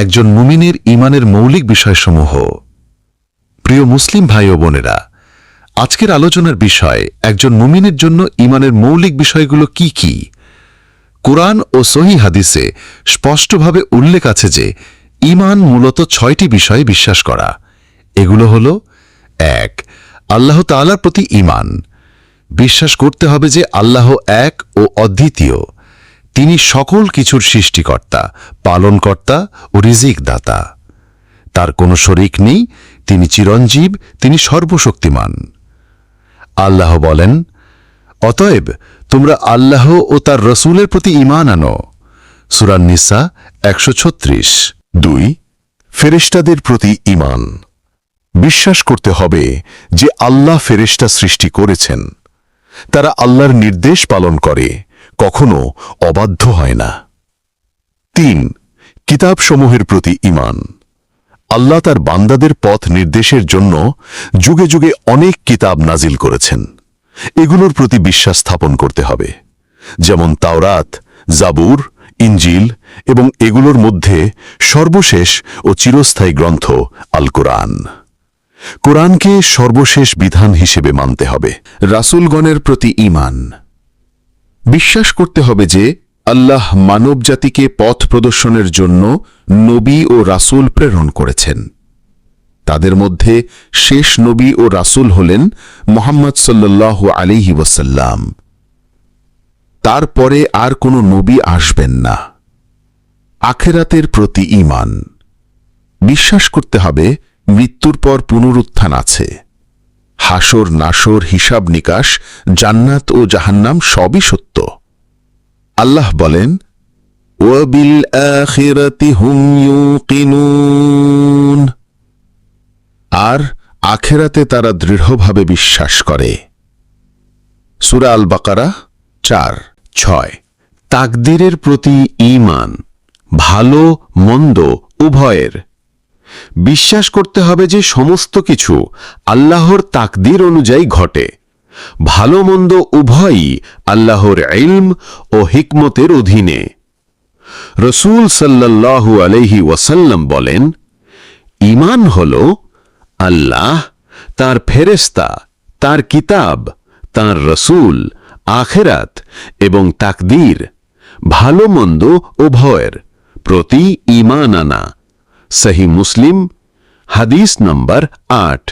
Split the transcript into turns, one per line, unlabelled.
একজন মুমিনের ইমানের মৌলিক বিষয়সমূহ। প্রিয় মুসলিম ভাই ও বোনেরা, আজকের আলোচনার বিষয়, একজন মুমিনের জন্য ইমানের মৌলিক বিষয়গুলো কি কি? কোরআন ও সহি হাদিসে স্পষ্টভাবে উল্লেখ আছে যে ইমান মূলত ছয়টি বিষয়ে বিশ্বাস করা। এগুলো হল, এক, আল্লাহ তাআলার প্রতি ইমান বিশ্বাস করতে হবে যে আল্লাহ এক ও অদ্বিতীয়। তিনি সকল কিছুর সৃষ্টিকর্তা, পালনকর্তা ও রিজিক দাতা তার কোনো শরিক নেই, তিনি চিরঞ্জীব, তিনি সর্বশক্তিমান। আল্লাহ বলেন, অতএব তোমরা আল্লাহ ও তার রসুলের প্রতি ইমান আনো। সুরান্নিসা একশো ছত্রিশ।
দুই, ফেরেশতাদের প্রতি ইমান বিশ্বাস করতে হবে যে আল্লাহ ফেরেশতা সৃষ্টি করেছেন। তারা আল্লাহর নির্দেশ পালন করে। কখনো অবাধ্য হয় না। তিন, কিতাবসমূহের প্রতি ইমান আল্লাহ তার বান্দাদের পথ নির্দেশের জন্য যুগে যুগে অনেক কিতাব নাজিল করেছেন। এগুলোর প্রতি বিশ্বাস স্থাপন করতে হবে। যেমন তাওরাত, জাবুর ইঞ্জিল এবং এগুলোর মধ্যে সর্বশেষ ও চিরস্থায়ী গ্রন্থ আল কোরআন কোরআনকে সর্বশেষ বিধান হিসেবে মানতে হবে।
রাসুলগণের প্রতি ঈমান। বিশ্বাস করতে হবে যে আল্লাহ মানবজাতিকে পথ প্রদর্শনের জন্য নবী ও রাসূল প্রেরণ করেছেন। তাদের মধ্যে শেষ নবী ও রাসূল হলেন মোহাম্মদ সাল্লাল্লাহু আলাইহি ওয়াসাল্লাম। তারপরে আর কোনো নবী আসবেন না। আখেরাতের প্রতি ঈমান। বিশ্বাস করতে হবে মৃত্যুর পর পুনরুত্থান আছে। হাসর নাসর হিসাব নিকাশ, জান্নাত ও জাহান্নাম সবই সত্য। আল্লাহ বলেন, ওয়াবিল আর আখেরাতে তারা দৃঢ়ভাবে বিশ্বাস করে। সূরা আল বাকারা চার, ছয়। তাকদিরের প্রতি ঈমান, ভালো, মন্দ, উভয়ের। বিশ্বাস করতে হবে যে সমস্ত কিছু আল্লাহর তাকদির অনুযায়ী ঘটে। ভালো মন্দ উভয়ই আল্লাহর ইলম ও হিকমতের অধীনে। রসুল সাল্লাল্লাহু আলহি ওয়াসাল্লাম বলেন ইমান হল আল্লাহ, তার ফেরেস্তা তার কিতাব, তার রসুল, আখেরাত এবং তাকদীর, ভালো মন্দ উভয়ের প্রতি ইমান আনা সহি মুসলিম হাদিস নম্বর আট